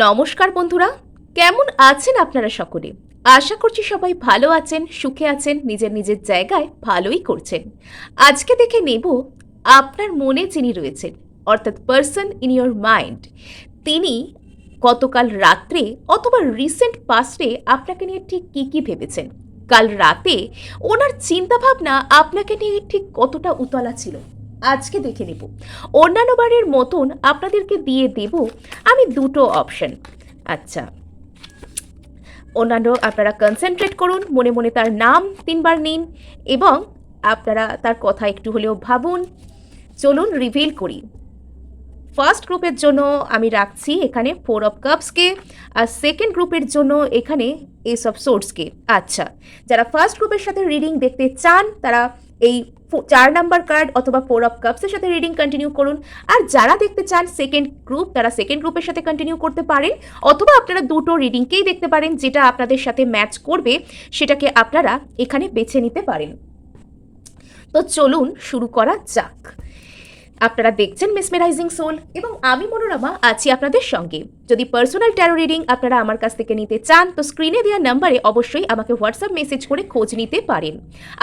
নমস্কার বন্ধুরা, কেমন আছেন আপনারা সকলে? আশা করছি সবাই ভালো আছেন, সুখে আছেন, নিজের নিজের জায়গায় ভালোই করছেন। আজকে দেখে নেব আপনার মনে যিনি রয়েছেন, অর্থাৎ পার্সন ইন ইয়োর মাইন্ড তিনি গতকাল রাত্রে অথবা রিসেন্ট পাস্টে আপনাকে নিয়ে ঠিক কী কী ভেবেছেন? কাল রাতে ওনার চিন্তাভাবনা আপনাকে নিয়ে ঠিক কতটা উতলা ছিল? আজকে দেখে নেব। অন্যান্য বারের মতন আপনাদেরকে দিয়ে দেব আমি দুটো অপশন আচ্ছা। অন্যান্য আপনারা কনসেন্ট্রেট করুন, মনে মনে তার নাম তিনবার নিন এবং আপনারা তার কথা একটু হলেও ভাবুন। চলুন রিভিল করি। ফার্স্ট গ্রুপের জন্য আমি রাখছি এখানে ফোর অফ কাপসকে আর সেকেন্ড গ্রুপের জন্য এখানে এস অফ সোর্সকে আচ্ছা যারা ফার্স্ট গ্রুপের সাথে রিডিং দেখতে চান, তারা এই চার নাম্বার কার্ড অথবা ফোর অফ কাপসের সাথে রিডিং কন্টিনিউ করুন। আর যারা দেখতে চান সেকেন্ড গ্রুপ তারা সেকেন্ড গ্রুপের সাথে কন্টিনিউ করতে পারেন। অথবা আপনারা দুটো রিডিংকেই দেখতে পারেন, যেটা আপনাদের সাথে ম্যাচ করবে, সেটাকে আপনারা এখানে বেছে নিতে পারেন। তো চলুন শুরু করা যাক। আপনারা দেখছেন মেসমেরাইজিং সোল এবং আমি মনোরমা আছি আপনাদের সঙ্গে। যদি পার্সোনাল ট্যারো রিডিং আপনারা আমার কাছ থেকে নিতে চান, তো স্ক্রিনে দেওয়া নাম্বারে অবশ্যই আমাকে হোয়াটসঅ্যাপ মেসেজ করে খোঁজ নিতে পারেন।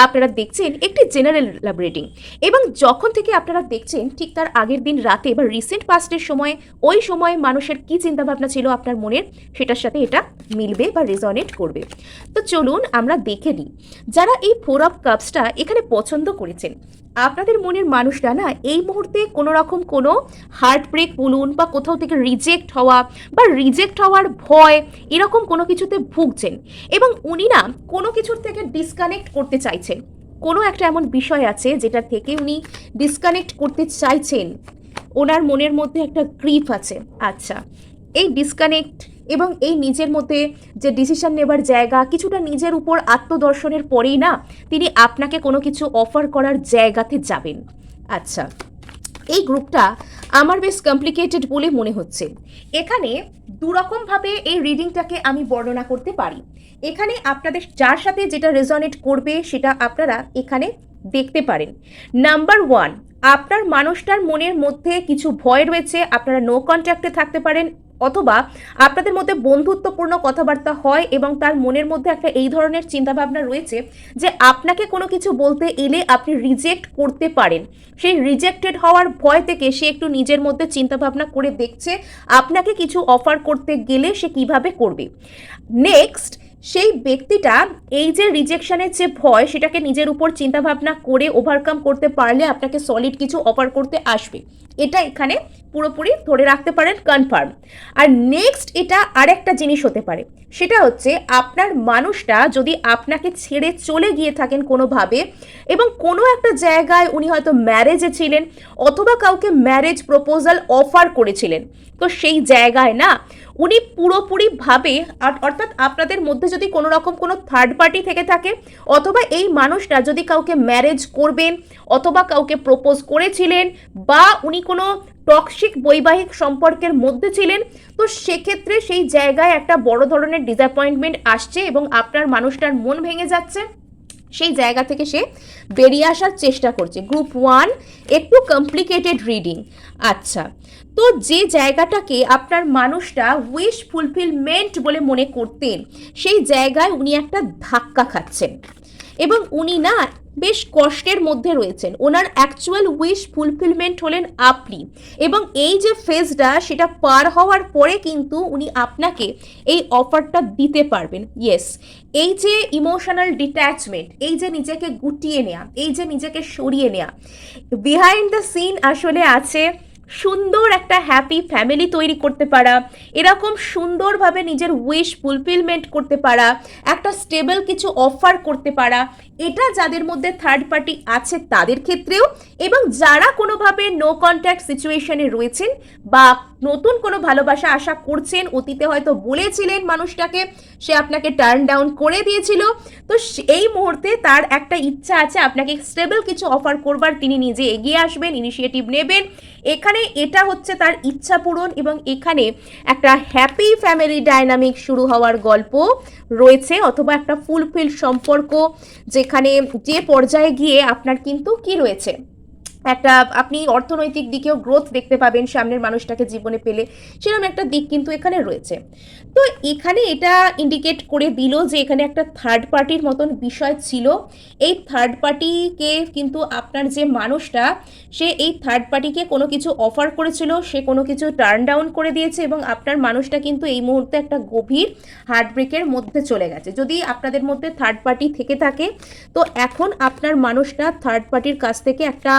আপনারা দেখছেন একটি জেনারেল লাভ রিডিং এবং যখন থেকে আপনারা দেখছেন, ঠিক তার আগের দিন রাতে বা রিসেন্ট পাস্টের সময়, ওই সময় মানুষের কী চিন্তাভাবনা ছিল আপনার মনের, সেটার সাথে এটা মিলবে বা রেজনেট করবে। তো চলুন আমরা দেখে নিই। যারা এই ফোর অফ কাপসটা এখানে পছন্দ করেছেন আপনাদের মনের মানুষটা না এই মুহূর্তে কোনো রকম কোনো হার্ট ব্রেক বলুন বা কোথাও থেকে রিজেক্ট হওয়া বা রিজেক্ট হওয়ার ভয় এরকম কোনো কিছুতে ভুগছেন এবং উনি না কোনো কিছুর থেকে ডিসকানেক্ট করতে চাইছেন। কোনো একটা এমন বিষয় আছে যেটা থেকে উনি ডিসকানেক্ট করতে চাইছেন। ওনার মনের মধ্যে একটা গ্রিফ আছে। আচ্ছা এই ডিসকানেক্ট এবং এই নিজের মধ্যে যে ডিসিশন নেবার জায়গা কিছুটা নিজের উপর আত্মদর্শনের পরেই না তিনি আপনাকে কোনো কিছু অফার করার জায়গাতে যাবেন। আচ্ছা এই গ্রুপটা আমার বেশ কমপ্লিকেটেড বলে মনে হচ্ছে। এখানে দুরকমভাবে এই রিডিংটাকে আমি বর্ণনা করতে পারি। এখানে আপনাদের যার সাথে যেটা রেজনেট করবে সেটা আপনারা এখানে দেখতে পারেন। নাম্বার ওয়ান আপনার মানুষটার মনের মধ্যে কিছু ভয় রয়েছে, আপনারা নো কন্ট্যাক্টে থাকতে পারেন অথবা আপনাদের মধ্যে বন্ধুত্বপূর্ণ কথাবার্তা হয় এবং তার মনের মধ্যে একটা এই ধরনের চিন্তাভাবনা রয়েছে যে আপনাকে কোনো কিছু বলতে এলে আপনি রিজেক্ট করতে পারেন। সেই রিজেক্টেড হওয়ার ভয় থেকে সে একটু নিজের মধ্যে চিন্তাভাবনা করে দেখছে আপনাকে কিছু অফার করতে গেলে সে কীভাবে করবে। নেক্সট সেই ব্যক্তিটা এই যে রিজেকশনের যে ভয়, সেটাকে নিজের উপর চিন্তাভাবনা করে ওভারকাম করতে পারলে আপনাকে সলিড কিছু অফার করতে আসবে। এটা এখানে পুরোপুরি ধরে রাখতে পারেন কনফার্ম আর নেক্সট এটা আরেকটা জিনিস হতে পারে। সেটা হচ্ছে আপনার মানুষটা যদি আপনাকে ছেড়ে চলে গিয়ে থাকেন কোনোভাবে এবং কোনো একটা জায়গায় উনি হয়তো ম্যারেজে ছিলেন অথবা কাউকে ম্যারেজ প্রপোজাল অফার করেছিলেন, তো সেই জায়গায় না উনি পুরোপুরিভাবে অর্থাৎ আপনাদের মধ্যে যদি কোনো রকম কোনো থার্ড পার্টি থেকে থাকে, অথবা এই মানুষটা যদি কাউকে ম্যারেজ করবেন, অথবা কাউকে প্রপোজ করেছিলেন, বা উনি কোনো টক্সিক বৈবাহিক সম্পর্কের মধ্যে ছিলেন, তো সেক্ষেত্রে সেই জায়গায় একটা বড় ধরনের ডিসঅ্যাপয়েন্টমেন্ট আসছে এবং আপনার মানুষটার মন ভেঙে যাচ্ছে। সেই জায়গা থেকে সে বেরিয়ে আসার চেষ্টা করছে। গ্রুপ ওয়ান একটু কমপ্লিকেটেড রিডিং আচ্ছা তো যে জায়গাটাকে আপনার মানুষটা উইশ ফুলফিলমেন্ট বলে মনে করতেন, সেই জায়গায় উনি একটা ধাক্কা খাচ্ছেন। এবং উনি না বেশ কষ্টের মধ্যে রয়েছেন। ওনার অ্যাকচুয়াল উইশ ফুলফিলমেন্ট হলেন আপনি। এবং এই যে ফেজটা সেটা পার হওয়ার পরে কিন্তু উনি আপনাকে এই অফারটা দিতে পারবেন। ইয়েস এই যে ইমোশনাল ডিট্যাচমেন্ট এই যে নিজেকে গুটিয়ে নেওয়া এই যে নিজেকে সরিয়ে নেওয়া বিহাইন্ড দ্য সিন আসলে আছে সুন্দর একটা হ্যাপি ফ্যামিলি তৈরি করতে পারা, এরকম সুন্দরভাবে নিজের উইশ ফুলফিলমেন্ট করতে পারা, একটা স্টেবল কিছু অফার করতে পারা, এটা যাদের মধ্যে থার্ড পার্টি আছে তাদের ক্ষেত্রেও, এবং যারা কোনোভাবে নো কন্ট্যাক্ট সিচুয়েশনে রয়েছেন বা নতুন কোনো ভালোবাসা আশা করছেন, অতীতে হয়তো বলেছিলেন মানুষটাকে, সে আপনাকে টার্ন ডাউন করে দিয়েছিল। তো এই মুহূর্তে তার একটা ইচ্ছা আছে, আপনাকে স্টেবল কিছু অফার করবার। তিনি নিজে এগিয়ে আসবেন ইনিশিয়েটিভ নেবেন। এখানে এটা হচ্ছে তার ইচ্ছা পূরণ এবং এখানে একটা হ্যাপি ফ্যামিলি ডাইনামিক শুরু হওয়ার গল্প রয়েছে অথবা একটা ফুলফিল সম্পর্ক যেখানে যে পর্যায়ে গিয়ে আপনার কিন্তু কি রয়েছে। একটা, আপনি অর্থনৈতিক দিকেও গ্রোথ দেখতে পাবেন সামনের মানুষটাকে জীবনে পেলে। সেরকম একটা দিক কিন্তু এখানে রয়েছে। তো এখানে এটা ইন্ডিকেট করে দিল যে এখানে একটা থার্ড পার্টির মতন বিষয় ছিল। এই থার্ড পার্টিকে কিন্তু আপনার যে মানুষটা, সে এই থার্ড পার্টিকে কোনো কিছু অফার করেছিল, সে কোনো কিছু টার্ন ডাউন করে দিয়েছে এবং আপনার মানুষটা কিন্তু এই মুহূর্তে একটা গভীর হার্টব্রেকের মধ্যে চলে গেছে। যদি আপনাদের মধ্যে থার্ড পার্টি থেকে থাকে, তো এখন আপনার মানুষটা থার্ড পার্টির কাছ থেকে একটা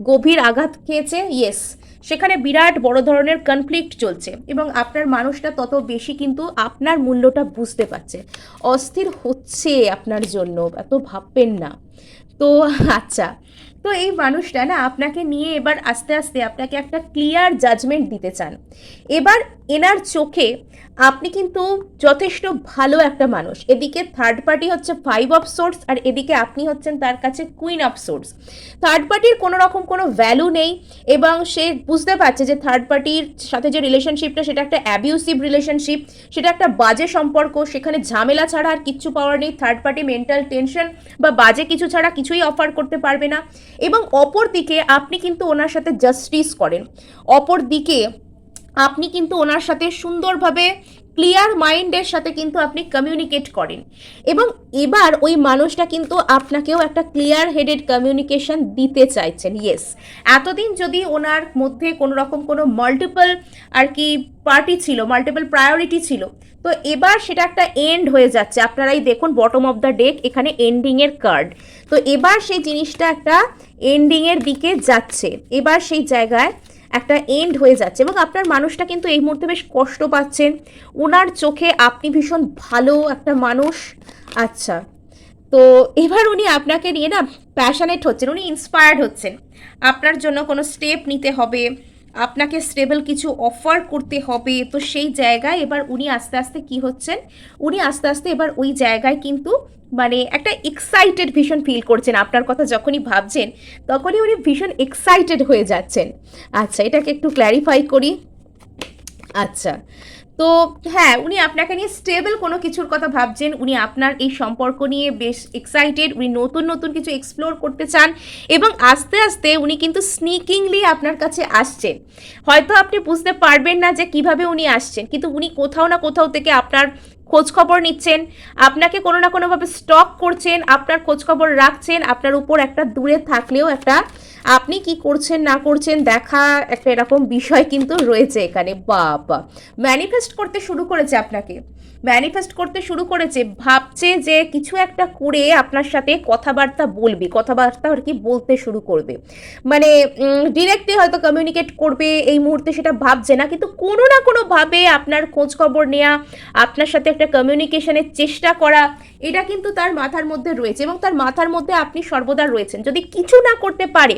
গভীর আঘাত খেয়েছে? ইয়েস সেখানে বিরাট বড় ধরনের কনফ্লিক্ট চলছে এবং আপনার মানুষটা তত বেশি কিন্তু আপনার মূল্যটা বুঝতে পারছে। অস্থির হচ্ছে আপনার জন্য, এত ভাববেন না। তো আচ্ছা তো এই মানুষটা না আপনাকে নিয়ে এবার আস্তে আস্তে আপনাকে একটা ক্লিয়ার জাজমেন্ট দিতে চান। এবার এনার চোখে আপনি কিন্তু যথেষ্ট ভালো একটা মানুষ। এদিকে থার্ড পার্টি হচ্ছে ফাইভ অফ সোর্স আর এদিকে আপনি হচ্ছেন তার কাছে কুইন অফ সোর্স থার্ড পার্টির কোনো রকম কোনো ভ্যালু নেই এবং সে বুঝতে পারছে যে থার্ড পার্টির সাথে যে রিলেশনশিপটা সেটা একটা অ্যাবিউসিভ রিলেশনশিপ সেটা একটা বাজে সম্পর্ক, সেখানে ঝামেলা ছাড়া আর কিচ্ছু পাওয়ার নেই। থার্ড পার্টি মেন্টাল টেনশন বা বাজে কিছু ছাড়া কিছুই অফার করতে পারবে না। এবং অপর দিকে আপনি কিন্তু ওনার সাথে জাস্টিস করেন। অপর দিকে আপনি কিন্তু ওনার সাথে সুন্দরভাবে ক্লিয়ার মাইন্ডের সাথে কিন্তু আপনি কমিউনিকেট করেন। এবং এবার ওই মানুষটা কিন্তু আপনাকেও একটা ক্লিয়ার হেডেড কমিউনিকেশন দিতে চাইছেন ইয়েস এতদিন যদি ওনার মধ্যে কোনো রকম কোনো মাল্টিপল আর কি পার্টি ছিল মাল্টিপল প্রায়োরিটি ছিল, তো এবার সেটা একটা এন্ড হয়ে যাচ্ছে। আপনারাই দেখুন বটম অফ দ্য ডেক এখানে এন্ডিংয়ের কার্ড তো এবার সেই জিনিসটা একটা এন্ডিংয়ের দিকে যাচ্ছে। এবার সেই জায়গায় একটা এন্ড হয়ে যাচ্ছে এবং আপনার মানুষটা কিন্তু এই মুহূর্তে বেশ কষ্ট পাচ্ছেন। ওনার চোখে আপনি ভীষণ ভালো একটা মানুষ। আচ্ছা তো এবার উনি আপনাকে নিয়ে না প্যাশনেট হচ্ছেন, উনি ইন্সপায়ার্ড হচ্ছেন। আপনার জন্য কোনো স্টেপ নিতে হবে, আপনাকে স্টেবল কিছু অফার করতে হবে, তো সেই জায়গায় এবার উনি আস্তে আস্তে কি হচ্ছেন? উনি আস্তে আস্তে এবার ওই জায়গায় কিন্তু মানে একটা এক্সাইটেড ভীষণ ফিল করছেন আপনার কথা যখনই ভাবছেন, তখনই উনি ভীষণ এক্সাইটেড হয়ে যাচ্ছেন। আচ্ছা এটাকে একটু ক্ল্যারিফাই করি। আচ্ছা তো হ্যাঁ উনি আপনাকে নিয়ে স্টেবল কোনো কিছুর কথা ভাবছেন। উনি আপনার এই সম্পর্ক নিয়ে বেশ এক্সাইটেড উনি নতুন নতুন কিছু এক্সপ্লোর করতে চান এবং আস্তে আস্তে উনি কিন্তু স্নিকিংলি আপনার কাছে আসছেন। হয়তো আপনি বুঝতে পারবেন না যে কীভাবে উনি আসছেন, কিন্তু উনি কোথাও না কোথাও থেকে আপনার খোঁজখবর নিচ্ছেন, আপনাকে কোনো না কোনোভাবে স্টক করছেন, আপনার খোঁজখবর রাখছেন, আপনার উপর একটা দূরে থাকলেও একটা আপনি কি করছেন, না করছেন, দেখা একটা এরকম বিষয় কিন্তু রয়েছে এখানে। বাবা। ম্যানিফেস্ট করতে শুরু করেছে আপনাকে। ম্যানিফেস্ট করতে শুরু করেছে, ভাবছে যে কিছু একটা করে আপনার সাথে কথাবার্তা বলবে, কথাবার্তা আর কি বলতে শুরু করবে। মানে ডিরেক্টলি হয়তো কমিউনিকেট করবে এই মুহূর্তে সেটা ভাবছে না, কিন্তু কোনো না কোনোভাবে আপনার খোঁজ খবর নেওয়া আপনার সাথে একটা কমিউনিকেশনের চেষ্টা করা, এটা কিন্তু তার মাথার মধ্যে রয়েছে এবং তার মাথার মধ্যে আপনি সর্বদা রয়েছেন। যদি কিছু না করতে পারে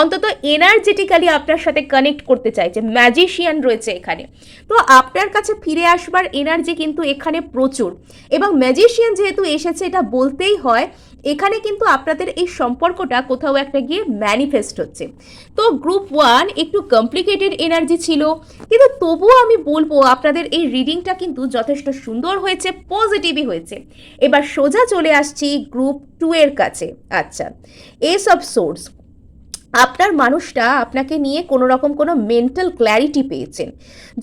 অন্তত এনার্জেটিক্যালি আপনার সাথে কানেক্ট করতে চাইছে ম্যাজিশিয়ান রয়েছে এখানে। তো আপনার কাছে ফিরে আসবার এনার্জি কিন্তু এখানে প্রচুর। এবং ম্যাজিশিয়ান যেহেতু এসেছে, এটা বলতেই হয়, এখানে কিন্তু আপনাদের এই সম্পর্কটা কোথাও একটা গিয়ে ম্যানিফেস্ট হচ্ছে। তো গ্রুপ ওয়ান একটু কমপ্লিকেটেড এনার্জি ছিল, কিন্তু তবুও আমি বলব আপনাদের এই রিডিংটা কিন্তু যথেষ্ট সুন্দর হয়েছে পজিটিভই হয়েছে। এবার সোজা চলে আসছি গ্রুপ টু এর কাছে। আচ্ছা এসব সোর্স আপনার মানুষটা আপনাকে নিয়ে কোনো রকম কোনো মেন্টাল ক্ল্যারিটি পেয়েছেন।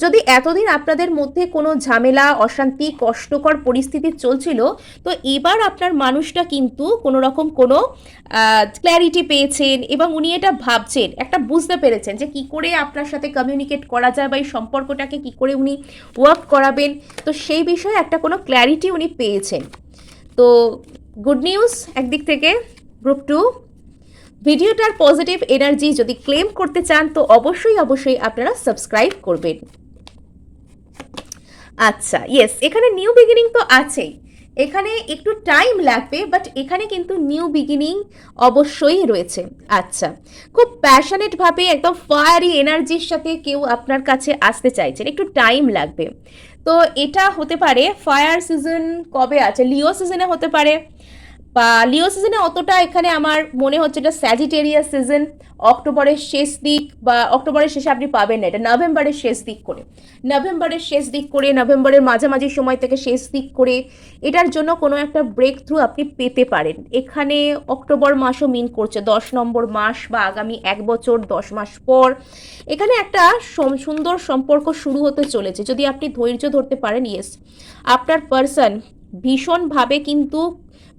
যদি এতদিন আপনাদের মধ্যে কোনো ঝামেলা, অশান্তি, কষ্টকর পরিস্থিতি চলছিল, তো এবার আপনার মানুষটা কিন্তু কোনো রকম কোনো ক্ল্যারিটি পেয়েছেন এবং উনি এটা ভাবছেন। একটা বুঝতে পেরেছেন যে কি করে আপনার সাথে কমিউনিকেট করা যায় বা এই সম্পর্কটাকে কি করে উনি ওয়ার্ক করাবেন। তো সেই বিষয়ে একটা কোনো ক্ল্যারিটি উনি পেয়েছেন। তো গুড নিউজ একদিক থেকে গ্রুপ টু ভিডিওটার পজিটিভ এনার্জি যদি ক্লেম করতে চান, তো অবশ্যই অবশ্যই আপনারা সাবস্ক্রাইব করবেন। আচ্ছা ইয়েস এখানে নিউ বিগিনিং তো আছেই। এখানে একটু টাইম লাগবে বাট এখানে কিন্তু নিউ বিগিনিং অবশ্যই রয়েছে। আচ্ছা খুব প্যাশনেটভাবে একদম ফায়ারি এনার্জির সাথে কেউ আপনার কাছে আসতে চাইছেন, একটু টাইম লাগবে। তো এটা হতে পারে ফায়ার সিজন কবে আছে? লিও সিজনে হতে পারে। বা লিও সিজনে অতটা এখানে আমার মনে হচ্ছে এটা স্যাজিটেরিয়াস সিজন অক্টোবরের শেষ দিক বা অক্টোবরের শেষে আপনি পাবেন না, এটা নভেম্বরের শেষ দিক করে। নভেম্বরের শেষ দিক করে নভেম্বরের মাঝামাঝি সময় থেকে শেষ দিক করে, এটার জন্য কোনো একটা ব্রেক থ্রু আপনি পেতে পারেন। এখানে অক্টোবর মাসও মিন করছে, দশ নম্বর মাস বা আগামী এক বছর, দশ মাস পর। এখানে একটা সুন্দর সম্পর্ক শুরু হতে চলেছে, যদি আপনি ধৈর্য ধরতে পারেন ইয়েস আপনার পার্সন ভীষণভাবে কিন্তু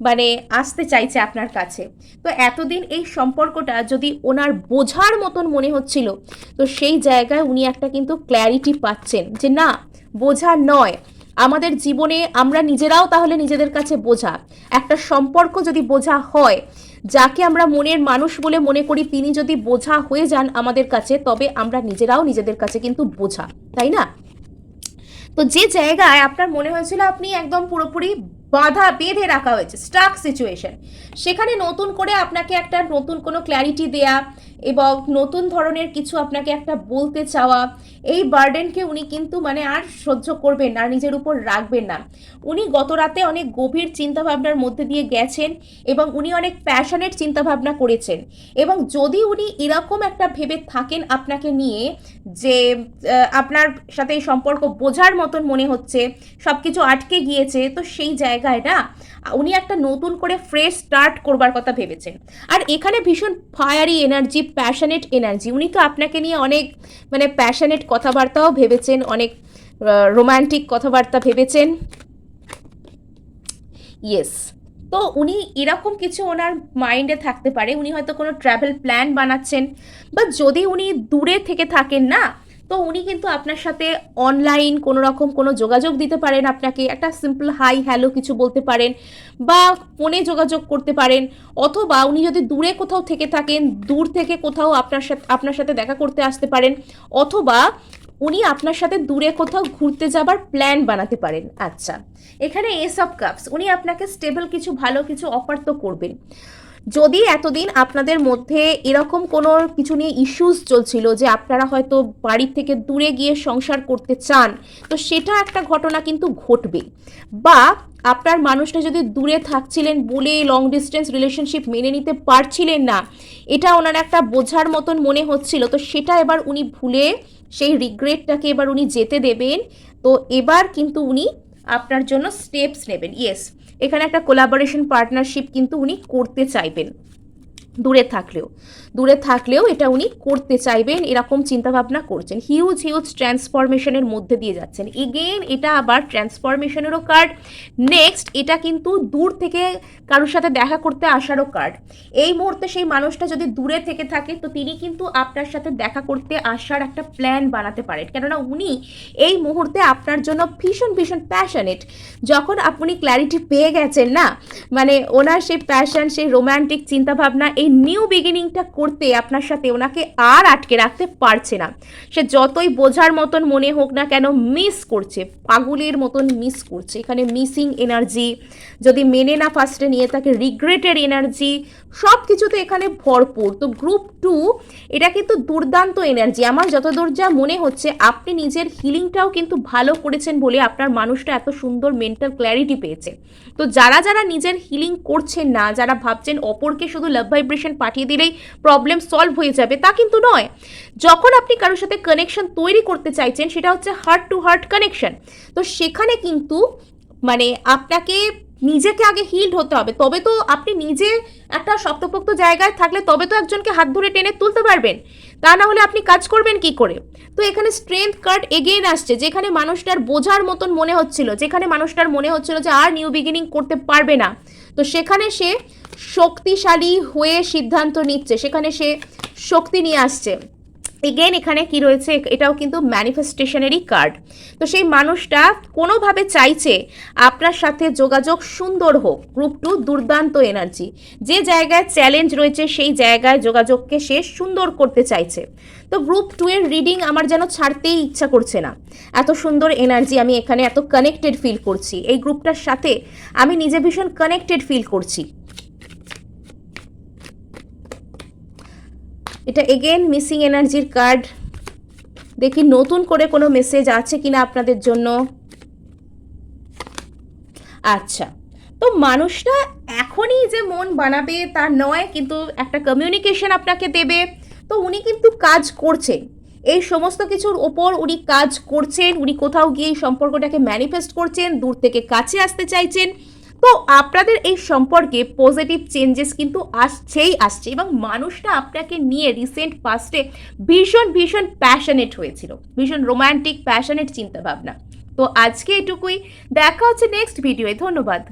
মানে আসতে চাইছে আপনার কাছে। তো এতদিন এই সম্পর্কটা যদি ওনার বোঝার মতন মনে হচ্ছিল, তো সেই জায়গায় উনি একটা কিন্তু ক্ল্যারিটি পাচ্ছেন যে না, বোঝা নয়। আমাদের জীবনে আমরা নিজেরাও তাহলে নিজেদের কাছে বোঝা। একটা সম্পর্ক যদি বোঝা হয়, যাকে আমরা মনের মানুষ বলে মনে করি, তিনি যদি বোঝা হয়ে যান আমাদের কাছে, তবে আমরা নিজেরাও নিজেদের কাছে কিন্তু বোঝা, তাই না? তো যে জায়গায় আপনার মনে হয়েছিল আপনি একদম পুরোপুরি বাধা বেঁধে রাখা হয়েছে। স্টাক সিচুয়েশন সেখানে নতুন করে আপনাকে একটা নতুন কোনো ক্ল্যারিটি দেয়া এবং নতুন ধরনের কিছু আপনাকে একটা বলতে চাওয়া, এই বার্ডেনকে উনি কিন্তু মানে আর সহ্য করবেন না নিজের উপর রাখবেন না। উনি গত রাতে অনেক গভীর চিন্তাভাবনার মধ্যে দিয়ে গেছেন এবং উনি অনেক প্যাশনেট চিন্তাভাবনা করেছেন। এবং যদি উনি এরকম একটা ভেবে থাকেন আপনাকে নিয়ে যে আপনার সাথে এই সম্পর্ক বোঝার মতন মনে হচ্ছে সব কিছু আটকে গিয়েছে, তো সেই জায়গায় না, উনি একটা নতুন করে ফ্রেশ স্টার্ট করবার কথা ভেবেছেন। আর এখানে ভীষণ ফায়ারি এনার্জি প্যাশনেট এনার্জি উনি তো আপনাকে নিয়ে অনেক মানে প্যাশনেট কথাবার্তাও ভেবেছেন, অনেক রোমান্টিক কথাবার্তা ভেবেছেন। ইয়েস তো উনি এরকম কিছু ওনার মাইন্ডে থাকতে পারে। উনি হয়তো কোনো ট্রাভেল প্ল্যান বানাচ্ছেন। বা যদি উনি দূরে থেকে থাকেন না তো উনি কিন্তু আপনার সাথে অনলাইন কোনো রকম কোনো যোগাযোগ দিতে পারেন, আপনাকে একটা সিম্পল হাই হ্যালো কিছু বলতে পারেন বা ফোনে যোগাযোগ করতে পারেন অথবা উনি যদি দূরে কোথাও থেকে থাকেন, দূর থেকে কোথাও আপনার সাথে আপনার সাথে দেখা করতে আসতে পারেন অথবা উনি আপনার সাথে দূরে কোথাও ঘুরতে যাবার প্ল্যান বানাতে পারেন। আচ্ছা এখানে এসব কাপস উনি আপনাকে স্টেবল কিছু ভালো কিছু অফার তো করবেন। যদি এতদিন আপনাদের মধ্যে এরকম কোনো কিছু নিয়ে ইস্যুস চলছিল যে আপনারা হয়তো বাড়ির থেকে দূরে গিয়ে সংসার করতে চান, তো সেটা একটা ঘটনা কিন্তু ঘটবে। বা আপনার মানুষটা যদি দূরে থাকছিলেন বলে লং ডিস্টেন্স রিলেশনশিপ মেনে নিতে পারছিলেন না, এটা ওনার একটা বোঝার মতন মনে হচ্ছিল, তো সেটা এবার উনি ভুলে সেই রিগ্রেটটাকে এবার উনি যেতে দেবেন। তো এবার কিন্তু উনি আপনার জন্য স্টেপস নেবেন। ইয়েস এখানে একটা কোলাবোরেশন পার্টনারশিপ কিন্তু উনি করতে চাইবেন। দূরে থাকলেও। দূরে থাকলেও এটা উনি করতে চাইবেন, এরকম চিন্তাভাবনা করছেন। হিউজ হিউজ ট্রান্সফরমেশনের মধ্যে দিয়ে যাচ্ছেন। এগেন এটা আবার ট্রান্সফরমেশনেরও কার্ড নেক্সট এটা কিন্তু দূর থেকে কারোর সাথে দেখা করতে আসারও কার্ড এই মুহূর্তে সেই মানুষটা যদি দূরে থেকে থাকে, তো তিনি কিন্তু আপনার সাথে দেখা করতে আসার একটা প্ল্যান বানাতে পারেন। কেননা উনি এই মুহূর্তে আপনার জন্য ভীষণ ভীষণ প্যাশনেট যখন আপনি ক্ল্যারিটি পেয়ে গেছেন না মানে ওনার সেই প্যাশন সেই রোম্যান্টিক চিন্তাভাবনা, এই নিউ বিগিনিংটা করতে আপনার সাথে ওনাকে আর আটকে রাখতে পারছে না। সে যতই বোঝার মতন মনে হোক না কেন মিস করছে, পাগুলের মতন মিস করছে। এখানে মিসিং এনার্জি যদি মেনে না ফার্স্টে নিয়ে থাকে রিগ্রেটের এনার্জি সব কিছুতে এখানে ভরপুর। তো গ্রুপ টু এটা কিন্তু দুর্দান্ত এনার্জি আমার যতদূর যা মনে হচ্ছে, আপনি নিজের হিলিংটাও কিন্তু ভালো করেছেন বলে আপনার মানুষটা এত সুন্দর মেন্টাল ক্ল্যারিটি পেয়েছে। তো যারা যারা নিজের হিলিং করছেন না, যারা ভাবছেন অপরকে শুধু লাভ ভাইব্রেশন পাঠিয়ে দিলেই প্রবলেম সলভ হয়ে যাবে, তা কিন্তু নয়। যখন আপনি কারোর সাথে কানেকশন তৈরি করতে চাইছেন, সেটা হচ্ছে হার্ট টু হার্ট কানেকশন তো সেখানে কিন্তু মানে আপনাকে নিজেকে আগে হিল্ড হতে হবে। তবে তো আপনি নিজে একটা শক্তপোক্ত জায়গায় থাকলে তবে তো একজনকে হাত ধরে টেনে তুলতে পারবেন। তা না হলে আপনি কাজ করবেন কি করে? তো এখানে স্ট্রেংথ কার্ড এগেইন আসছে, যেখানে মানুষটার বোঝার মতন মনে হচ্ছিল, যেখানে মানুষটার মনে হচ্ছিল যে আর নিউ বিগিনিং করতে পারবে না। তো সেখানে সে শক্তিশালী হয়ে সিদ্ধান্ত নিচ্ছে। সেখানে সে শক্তি নিয়ে আসছে। এগেন এখানে কি রয়েছে? এটাও কিন্তু ম্যানিফেস্টেশনেরই কার্ড তো সেই মানুষটা কোনোভাবে চাইছে আপনার সাথে যোগাযোগ সুন্দর হোক গ্রুপ টু দুর্দান্ত এনার্জি যে জায়গায় চ্যালেঞ্জ রয়েছে, সেই জায়গায় যোগাযোগকে সে সুন্দর করতে চাইছে। তো গ্রুপ টু এর রিডিং আমার যেন ছাড়তেই ইচ্ছা করছে না। এত সুন্দর এনার্জি আমি এখানে এত কানেক্টেড ফিল করছি। এই গ্রুপটার সাথে আমি নিজে ভীষণ কানেক্টেড ফিল করছি। এটা এগেন মিসিং এনার্জির কার্ড দেখি নতুন করে কোনো মেসেজ আছে কিনা আপনাদের জন্য। আচ্ছা তো মানুষটা এখনই যে মন বানাবে তা নয়, কিন্তু একটা কমিউনিকেশন আপনাকে দেবে। তো উনি কিন্তু কাজ করছেন। এই সমস্ত কিছুর ওপর উনি কাজ করছেন, উনি কোথাও গিয়ে এই সম্পর্কটাকে ম্যানিফেস্ট করছেন, দূর থেকে কাছে আসতে চাইছেন। তো আপনাদের এই সম্পর্কে পজিটিভ চেঞ্জেস কিন্তু আসছেই আসছে এবং মানুষটা আপনাকে নিয়ে রিসেন্ট পাস্টে ভীষণ ভীষণ প্যাশনেট হয়েছিল। ভীষণ রোম্যান্টিক প্যাশনেট চিন্তাভাবনা। তো আজকে এটুকুই। দেখা হচ্ছে নেক্সট ভিডিওয়ে ধন্যবাদ।